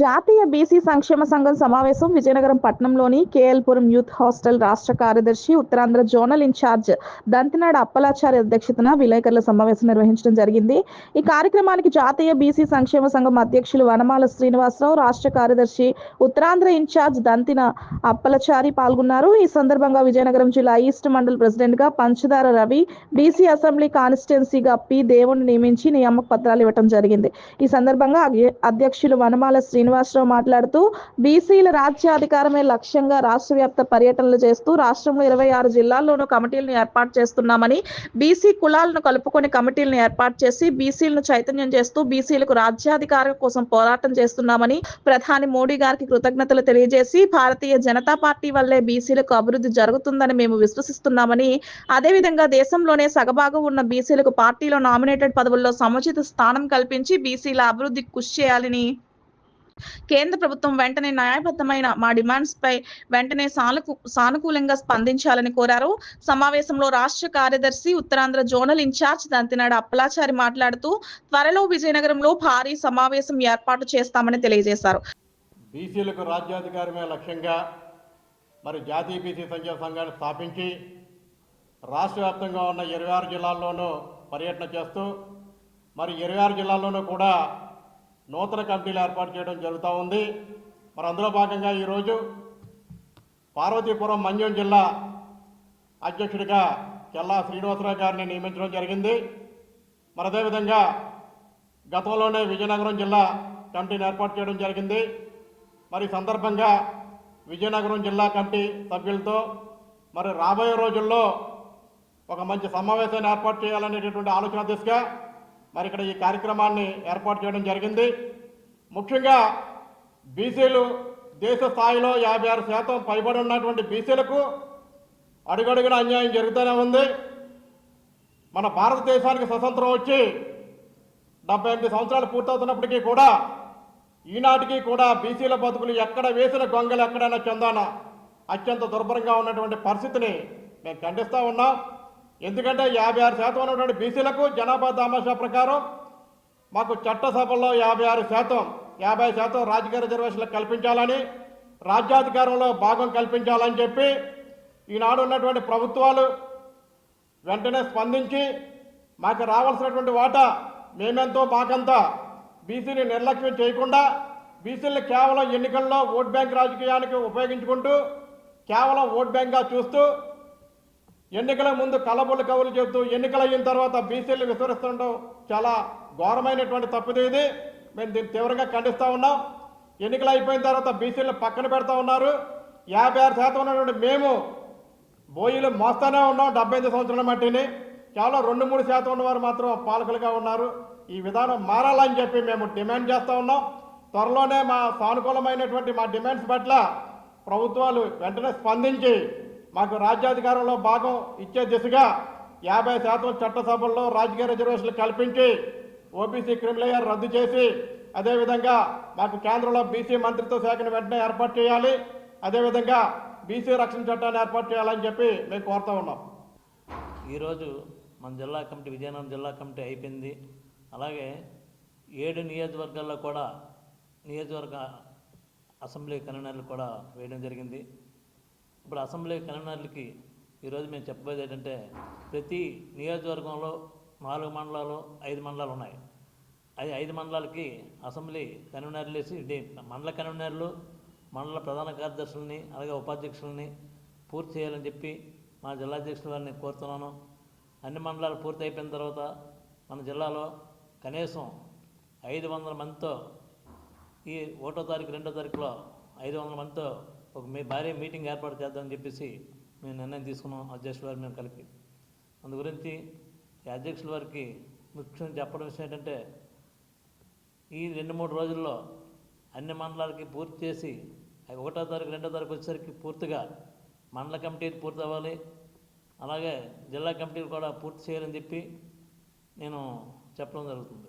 జాతీయ బీసీ సంక్షేమ సంఘం సమావేశం విజయనగరం పట్టణంలోని కేఎల్పురం యూత్ హాస్టల్ రాష్ట్ర కార్యదర్శి ఉత్తరాంధ్ర జోనల్ ఇన్ఛార్జ్ దంతినాడ అప్పలాచారి అధ్యక్షతన విలేకరుల సమావేశం నిర్వహించడం జరిగింది. ఈ కార్యక్రమానికి జాతీయ బీసీ సంక్షేమ సంఘం అధ్యక్షులు వనమాల శ్రీనివాసరావు రాష్ట్ర కార్యదర్శి ఉత్తరాంధ్ర ఇన్ఛార్జ్ దంతిన అప్పలచారి పాల్గొన్నారు. ఈ సందర్భంగా విజయనగరం జిల్లా ఈస్ట్ మండల్ ప్రెసిడెంట్గా పంచదార రవి బీసీ అసెంబ్లీ కాన్స్టిట్యున్సీగా పి దేవుణ్ణి నియమించి నియామక పత్రాలు ఇవ్వడం జరిగింది. ఈ సందర్భంగా అధ్యక్షులు వనమాల శ్రీనివాసరావు మాట్లాడుతూ బీసీల రాజ్యాధికారమే లక్ష్యంగా రాష్ట్ర వ్యాప్త పర్యటనలు చేస్తూ రాష్ట్రంలో ఇరవై ఆరు జిల్లాల్లోనూ కమిటీలను ఏర్పాటు చేస్తున్నామని బీసీ కులాలను కలుపుకొని కమిటీలను ఏర్పాటు చేసి బీసీలను చైతన్యం చేస్తూ బీసీలకు రాజ్యాధికారం కోసం పోరాటం చేస్తున్నామని ప్రధాని మోడీ గారికి కృతజ్ఞతలు తెలియజేసి భారతీయ జనతా పార్టీ వల్లే బీసీలకు అభివృద్ధి జరుగుతుందని మేము విశ్వసిస్తున్నామని అదేవిధంగా దేశంలోనే సగభాగం ఉన్న బీసీలకు పార్టీలో నామినేటెడ్ పదవుల్లో సముచిత స్థానం కల్పించి బీసీల అభివృద్ధికి కృషి చేయాలని కేంద్ర ప్రభుత్వం వెంటనే న్యాయబద్ధమైన మా డిమాండ్స్ పై వెంటనే సానుకు సానుకూలంగా స్పందించాలని కోరారు. సమావేశంలో రాష్ట్ర కార్యదర్శి ఉత్తరాంధ్ర జోనల్ ఇన్ఛార్జ్ దంతినాడ అప్పలాచారి మాట్లాడుతూ త్వరలో విజయనగరంలో భారీ సమావేశం ఏర్పాటు చేస్తామని తెలియజేశారు. బీసీలకు రాజ్యాధికారమే లక్ష్యంగా మరి జాతీయ బీసీ సంఘ సంఘాన్ని స్థాపించి రాష్ట్ర వ్యాప్తంగా ఉన్న ఇరవై ఆరు జిల్లాల్లోనూ పర్యటన చేస్తూ మరి ఇరవై ఆరు జిల్లాల్లోనూ కూడా నూతన కమిటీలు ఏర్పాటు చేయడం జరుగుతూ ఉంది. మరి అందులో భాగంగా ఈరోజు పార్వతీపురం మన్యం జిల్లా అధ్యక్షుడిగా కెల్లా శ్రీనివాసరావు గారిని నియమించడం జరిగింది. మరి అదేవిధంగా గతంలోనే విజయనగరం జిల్లా కమిటీని ఏర్పాటు చేయడం జరిగింది. మరి సందర్భంగా విజయనగరం జిల్లా కమిటీ సభ్యులతో మరి రాబోయే రోజుల్లో ఒక మంచి సమావేశాన్ని ఏర్పాటు చేయాలనేటటువంటి ఆలోచన దిశగా మరి ఇక్కడ ఈ కార్యక్రమాన్ని ఏర్పాటు చేయడం జరిగింది. ముఖ్యంగా బీసీలు దేశ స్థాయిలో యాభై ఆరు శాతం పైబడి ఉన్నటువంటి బీసీలకు అడుగడుగున అన్యాయం జరుగుతూనే ఉంది. మన భారతదేశానికి స్వతంత్రం వచ్చి డెబ్బై ఎనిమిది సంవత్సరాలు పూర్తవుతున్నప్పటికీ కూడా ఈనాటికి కూడా బీసీల బతుకులు ఎక్కడ వేసిన గొంగలు ఎక్కడైనా చెందాన అత్యంత దుర్భరంగా ఉన్నటువంటి పరిస్థితిని మేము ఖండిస్తూ ఉన్నాం. ఎందుకంటే యాభై ఆరు శాతం ఉన్నటువంటి బీసీలకు జనాభా దామాషా ప్రకారం మాకు చట్టసభల్లో యాభై ఆరు శాతం యాభై శాతం రాజకీయ రిజర్వేషన్లు కల్పించాలని రాజ్యాధికారంలో భాగం కల్పించాలని చెప్పి ఈనాడు ఉన్నటువంటి ప్రభుత్వాలు వెంటనే స్పందించి మాకు రావాల్సినటువంటి వాటా మేమెంతో మాకంతా బీసీని నిర్లక్ష్యం చేయకుండా బీసీలను కేవలం ఎన్నికల్లో ఓట్ బ్యాంక్ రాజకీయానికి ఉపయోగించుకుంటూ కేవలం ఓట్ బ్యాంక్గా చూస్తూ ఎన్నికల ముందు కలబుల కవులు చెబుతూ ఎన్నికలు అయిన తర్వాత బీసీలు విస్మరిస్తుండడం చాలా ఘోరమైనటువంటి తప్పుది ఇది. మేము దీన్ని తీవ్రంగా ఖండిస్తూ ఉన్నాం. ఎన్నికలు అయిపోయిన తర్వాత బీసీలను పక్కన పెడతా ఉన్నారు. యాభై ఆరు శాతం ఉన్నటువంటి మేము బోయిలు మోస్తానే ఉన్నాం డెబ్బై ఐదు సంవత్సరాల మట్టిని. కేవలం రెండు మూడు శాతం ఉన్నవారు మాత్రం పాలకులుగా ఉన్నారు. ఈ విధానం మారాలని చెప్పి మేము డిమాండ్ చేస్తూ ఉన్నాం. త్వరలోనే మా సానుకూలమైనటువంటి మా డిమాండ్స్ పట్ల ప్రభుత్వాలు వెంటనే స్పందించి మాకు రాజ్యాధికారంలో భాగం ఇచ్చే దిశగా యాభై శాతం చట్టసభల్లో రాజకీయ రిజర్వేషన్లు కల్పించి ఓబీసీ క్రిమిలేయర్ రద్దు చేసి అదేవిధంగా మాకు కేంద్రంలో బీసీ మంత్రిత్వ శాఖను వెంటనే ఏర్పాటు చేయాలి అదేవిధంగా బీసీ రక్షణ చట్టాన్ని ఏర్పాటు చేయాలని చెప్పి మేము కోరుతా ఉన్నాం. ఈరోజు మన జిల్లా కమిటీ విజయనగరం జిల్లా కమిటీ అయిపోయింది. అలాగే ఏడు నియోజకవర్గాల్లో కూడా నియోజకవర్గ అసెంబ్లీ కన్వీనర్లు కూడా వేయడం జరిగింది. ఇప్పుడు అసెంబ్లీ కన్వీనర్లకి ఈరోజు మేము చెప్పబోయేది ఏంటంటే ప్రతి నియోజకవర్గంలో నాలుగు మండలాలు ఐదు మండలాలు ఉన్నాయి. అది ఐదు మండలాలకి అసెంబ్లీ కన్వీనర్లు వేసి మండల కన్వీనర్లు మండల ప్రధాన కార్యదర్శులని అలాగే ఉపాధ్యక్షులని పూర్తి చేయాలని చెప్పి మా జిల్లా అధ్యక్షుల వారిని కోరుతున్నాను. అన్ని మండలాలు పూర్తి అయిపోయిన తర్వాత మన జిల్లాలో కనీసం ఐదు వందల మందితో ఈ ఒకటో తారీఖు రెండో తారీఖులో ఐదు వందల మందితో ఒక మీ భారీ మీటింగ్ ఏర్పాటు చేద్దామని చెప్పేసి మేము నిర్ణయం తీసుకున్నాం అధ్యక్షుల వారు మేము కలిపి. అందు గురించి ఈ అధ్యక్షుల వారికి ముఖ్యం చెప్పడం విషయం ఏంటంటే ఈ రెండు మూడు రోజుల్లో అన్ని మండలాలకి పూర్తి చేసి ఒకటో తారీఖు రెండో తారీఖు వచ్చేసరికి పూర్తిగా మండల కమిటీలు పూర్తి అవ్వాలి. అలాగే జిల్లా కమిటీలు కూడా పూర్తి చేయాలని చెప్పి నేను చెప్పడం జరుగుతుంది.